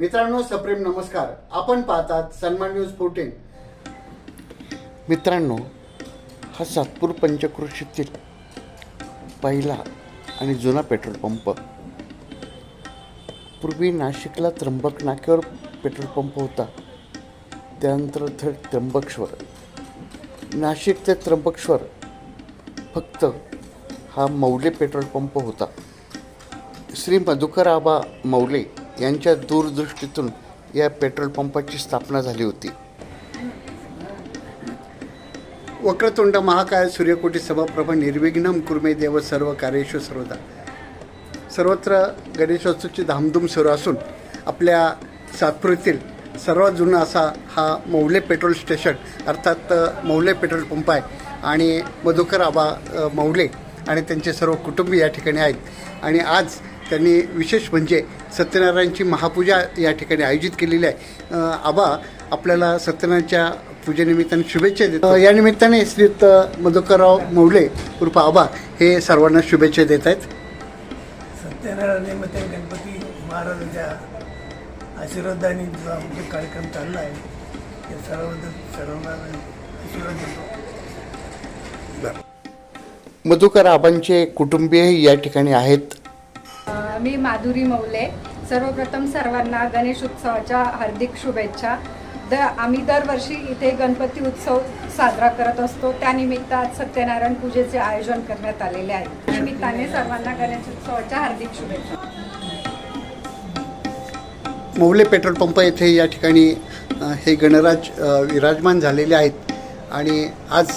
मित्रांनो सप्रेम नमस्कार. आपण पाहतात सन्मान न्यूज फोर्टीन मित्रांनो हा सातपूर पंचकृषीतील पहिला आणि जुना पेट्रोल पंप. पूर्वी नाशिकला त्र्यंबक नाक्यावर पेट्रोल पंप होता. त्यानंतर थेट त्र्यंबकेश्वर. नाशिक ते त्र्यंबकेश्वर फक्त हा मौले पेट्रोल पंप होता. श्री मधुकर आबा मौले यांच्या दूरदृष्टीतून या पेट्रोल पंपाची स्थापना झाली होती. वक्रतुंड महाकाय सूर्यकोटी सभाप्रभ निर्विघ्नम कुर्मे देव सर्व कार्येषु सर्वदा. सर्वत्र गणेशोत्सवची धामधूम सुरू असून आपल्या सातपुरीतील सर्वात जुना असा हा मौले पेट्रोल स्टेशन अर्थात मौले पेट्रोल पंप आहे आणि मधुकर आबा मौले आणि त्यांचे सर्व कुटुंबी या ठिकाणी आहेत. आणि आज त्यांनी विशेष म्हणजे सत्यनारायणची महापूजा या ठिकाणी आयोजित केलेली आहे. आबा आपल्याला सत्यनारायणच्या पूजेनिमित्ताने शुभेच्छा देतो. या निमित्ताने श्रीत मधुकरराव मौले उर्फ आबा हे सर्वांना शुभेच्छा देत आहेत. सत्यनारायण गणपती महाराजांच्या आशीर्वादाने कार्यक्रम चालला आहे ते सर्वबद्दल सर्वांना आशीर्वाद देतो. मधुकर आबांचे कुटुंबीयही या ठिकाणी आहेत. मी माधुरी मौले. सर्वप्रथम सर्वांना गणेश उत्सवाच्या हार्दिक शुभेच्छा. द आम्ही दरवर्षी इथे गणपती उत्सव साजरा करत असतो. त्यानिमित्त आज सत्यनारायण पूजेचे आयोजन करण्यात आलेले आहे. निमित्ताने सर्वांना गणेश उत्सवाच्या हार्दिक शुभेच्छा. मौले पेट्रोल पंप येथे या ठिकाणी हे गणराज विराजमान झालेले आहेत. आणि आज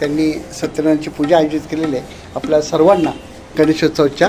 त्यांनी सत्यनारायणची पूजा आयोजित केलेली आहे. आपल्या सर्वांना गणेशोत्सवाच्या